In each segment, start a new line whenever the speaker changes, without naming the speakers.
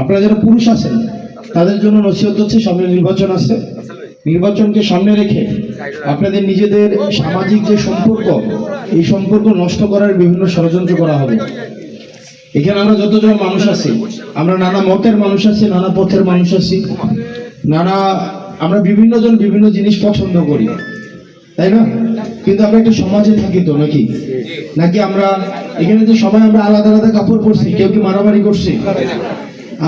আপনারা যারা পুরুষ আছেন, তাদের জন্য নসিহত হচ্ছে সামনে নির্বাচন আছে। নির্বাচনকে সামনে রেখে আপনাদের নিজেদের সামাজিক যে সম্পর্ক, এই সম্পর্ক নষ্ট করার বিভিন্ন ষড়যন্ত্র করা হবে। এখানে আমরা যতজন মানুষ আছি, আমরা নানা মতের মানুষ আছি, নানা পথের মানুষ আছি। নানা, আমরা বিভিন্ন জন বিভিন্ন জিনিস পছন্দ করি। তাই না? কিন্তু আমরা একটা সমাজে থাকি তো নাকি? নাকি আমরা, এখানে যে সবাই আমরা আলাদা আলাদা কাপড় পরছি, কেউ কি মারামারি করছি?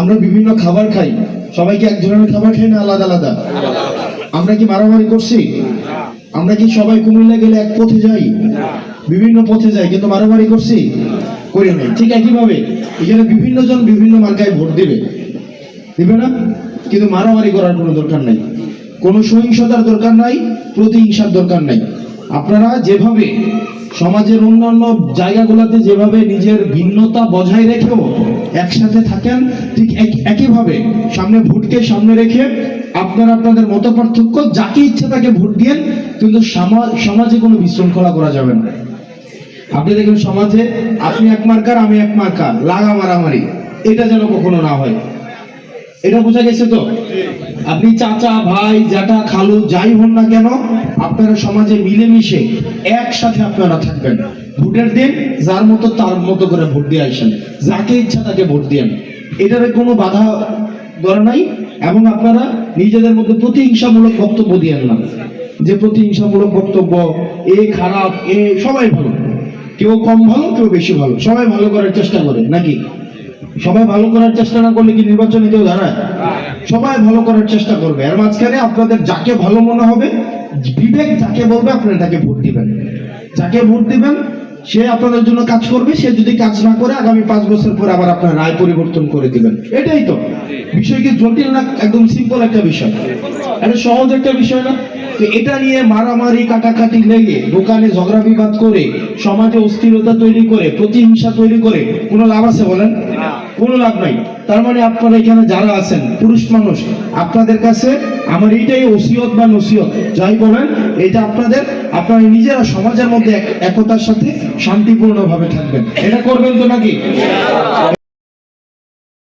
আমরা বিভিন্ন খাবার খাই। সবাই কি এক ধরনের খাবার খাই না আলাদা আলাদা? আমরা কি মারামারি করছি? আমরা কি সবাই কুমিল্লা গেলে এক পথে যাই? বিভিন্ন পথে যাই, কিন্তু মারামারি করছি? করি নাই। ঠিক একইভাবে এখানে বিভিন্ন জন বিভিন্ন মার্কায় ভোট দিবে। দিবে না? কিন্তু মারামারি করার কোনো দরকার নাই। কোনো সহিংসতার দরকার নাই, প্রতিহিংসার দরকার নাই। আপনারা যেভাবে সমাজের অন্যান্য জায়গাগুলোতে যেভাবে নিজের ভিন্নতা বজায় রেখেও একসাথে থাকেন, ঠিক এক- একইভাবে সামনে ভোটকে সামনে রেখে আপনারা আপনাদের মত পার্থক্য, যাকে ইচ্ছা তাকে ভোট দিয়েন, কিন্তু সামা- সমাজে কোনো বিশৃঙ্খলা করা যাবে না। আপনি দেখবেন সমাজে, আপনি এক মার্কার, আমি এক মার্কার, লাগা মারামারি, এটা যেন কখনো না হয়। এটা বোঝা গেছে তো? আপনি চাচা, ভাই, জ্যাঠা, খালু, যাই হন না কেন, আপনারা সমাজে মিলেমিশে একসাথে আপনারা থাকবেন। ভোটের দিন যার মতো তার মতো করে ভোট দিয়ে আসেন। যাকে ইচ্ছা তাকে ভোট দিয়েন। এটার কোনো বাধা ধরে নাই এবং আপনারা নিজেদের মধ্যে প্রতিহিংসামূলক বক্তব্য দিয়েন না। যে প্রতিহিংসামূলক বক্তব্য, এ খারাপ, এ সবাই ভালো। কেউ কম ভালো, কেউ বেশি ভালো। সবাই ভালো করার চেষ্টা করে, নাকি? সবাই ভালো করার চেষ্টা না করলে কি নির্বাচনে কেউ দাঁড়ায়? সবাই ভালো করার চেষ্টা করবে। এর মাঝখানে আপনাদের যাকে ভালো মনে হবে, বিবেক যাকে বলবে, আপনারা তাকে ভোট দিবেন। যাকে ভোট দিবেন সে আপনাদের জন্য কাজ করবে সে যদি কাজ না করে আগামী পাঁচ বছর পর আবার আপনার রায় পরিবর্তন করে দিবেন। এটাই তো। বিষয় কি জটিল না একদম সিম্পল একটা বিষয়? এটা সহজ একটা বিষয় না? তো এটা নিয়ে মারামারি কাটাকাটি লেগে দোকানে ঝগড়া বিবাদ করে সমাজে অস্থিরতা তৈরি করে প্রতিহিংসা তৈরি করে কোনো লাভ আছে বলেন? কোনো লাভ নাই। তার মানে আপনারা এখানে যারা আছেন পুরুষ মানুষ আপনাদের কাছে আমার এইটাই ওসিয়ত বা নসিয়ত যাই বলেন এটা আপনাদের, আপনারা নিজেরা সমাজের মধ্যে এক- একতার সাথে শান্তিপূর্ণভাবে থাকবেন। এটা করবেন তো নাকি?